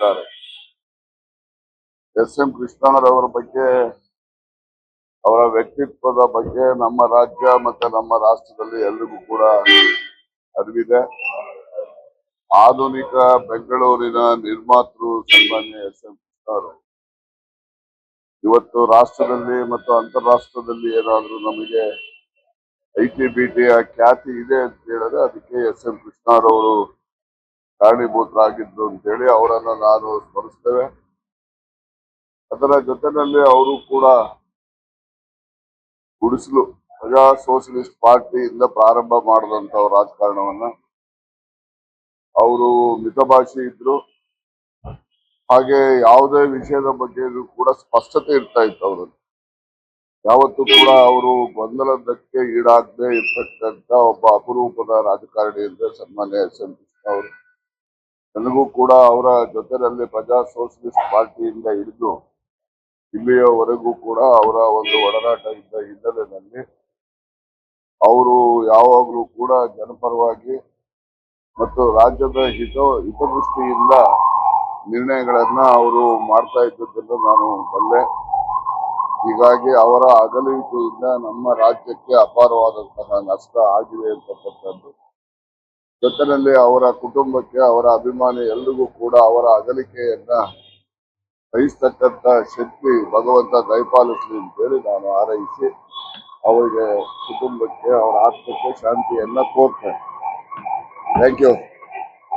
ಇದ್ದಾರೆ. S M ಕೃಷ್ಣರವರ ಬಗ್ಗೆ, ಅವರ ವ್ಯಕ್ತಿತ್ವದ ಬಗ್ಗೆ ನಮ್ಮ ರಾಜ್ಯ ಮತ್ತೆ ನಮ್ಮ ರಾಷ್ಟ್ರದಲ್ಲಿ ಎಲ್ರಿಗೂ ಕೂಡ ಅರಿವಿದೆ. ಆಧುನಿಕ ಬೆಂಗಳೂರಿನ ನಿರ್ಮಾತೃ ಸನ್ಮಾನ್ಯ ಎಸ್ ಎಂ ಕೃಷ್ಣರು ಇವತ್ತು ರಾಷ್ಟ್ರದಲ್ಲಿ ಮತ್ತು ಅಂತಾರಾಷ್ಟ್ರದಲ್ಲಿ ಏನಾದರೂ ನಮಗೆ ಐ ಟಿ ಬಿ ಟಿಯ ಖ್ಯಾತಿ ಇದೆ ಅಂತ ಹೇಳಿದ್ರೆ ಅದಕ್ಕೆ ಎಸ್ ಎಂ ಕೃಷ್ಣರವರು ಕಾರಣೀಭೂತರಾಗಿದ್ರು ಅಂತೇಳಿ ಅವರನ್ನ ನಾನು ಸ್ಮರಿಸ್ತೇವೆ. ಅದರ ಜೊತೆನಲ್ಲಿ ಅವರು ಕೂಡ ಗುಡಿಸಲು ಪ್ರಜಾ ಸೋಷಲಿಸ್ಟ್ ಪಾರ್ಟಿಯಿಂದ ಪ್ರಾರಂಭ ಮಾಡಿದಂತ ರಾಜಕಾರಣವನ್ನ ಅವರು ಮಿತಭಾಷಿ ಇದ್ರು. ಹಾಗೆ ಯಾವುದೇ ವಿಷಯದ ಬಗ್ಗೆ ಕೂಡ ಸ್ಪಷ್ಟತೆ ಇರ್ತಾ ಇತ್ತು ಅವರಲ್ಲಿ. ಯಾವತ್ತೂ ಕೂಡ ಅವರು ಗೊಂದಲದಕ್ಕೆ ಈಡಾಗದೆ ಇರ್ತಕ್ಕಂಥ ಒಬ್ಬ ಅಪರೂಪದ ರಾಜಕಾರಣಿ ಅಂದ್ರೆ ಸನ್ಮಾನ್ಯ ಎಸ್ ಅವರು. ನನಗೂ ಕೂಡ ಅವರ ಜೊತೆಯಲ್ಲಿ ಪ್ರಜಾ ಸೋಷಲಿಸ್ಟ್ ಪಾರ್ಟಿಯಿಂದ ಹಿಡಿದು ಇಲ್ಲಿಯವರೆಗೂ ಕೂಡ ಅವರ ಒಂದು ಒಡನಾಟ ಇದ್ದ ಹಿನ್ನೆಲೆಯಲ್ಲಿ ಅವರು ಯಾವಾಗಲೂ ಕೂಡ ಜನಪರವಾಗಿ ಮತ್ತು ರಾಜ್ಯದ ಹಿತ, ಹಿತದೃಷ್ಟಿಯಿಂದ ನಿರ್ಣಯಗಳನ್ನ ಅವರು ಮಾಡ್ತಾ ಇದ್ದದ್ದನ್ನು ನಾನು ಬಲ್ಲೆ ಹೀಗಾಗಿ ಅವರ ಅಗಲಿಕೆಯಿಂದ ನಮ್ಮ ರಾಜ್ಯಕ್ಕೆ ಅಪಾರವಾದಂತಹ ನಷ್ಟ ಆಗಿದೆ ಅಂತಕ್ಕಂಥದ್ದು ಜೊತೆಯಲ್ಲಿ ಅವರ ಕುಟುಂಬಕ್ಕೆ, ಅವರ ಅಭಿಮಾನಿ ಎಲ್ರಿಗೂ ಕೂಡ ಅವರ ಅಗಲಿಕೆಯನ್ನ ಸಹಿಸ್ತಕ್ಕಂಥ ಶಕ್ತಿ ಭಗವಂತ ದಯಪಾಲಿಸಲಿ ಅಂತೇಳಿ ನಾನು ಹಾರೈಸಿ, ಅವರಿಗೆ ಕುಟುಂಬಕ್ಕೆ, ಅವರ ಆತ್ಮಕ್ಕೆ ಶಾಂತಿಯನ್ನ ಕೋರ್ತೇನೆ. Thank you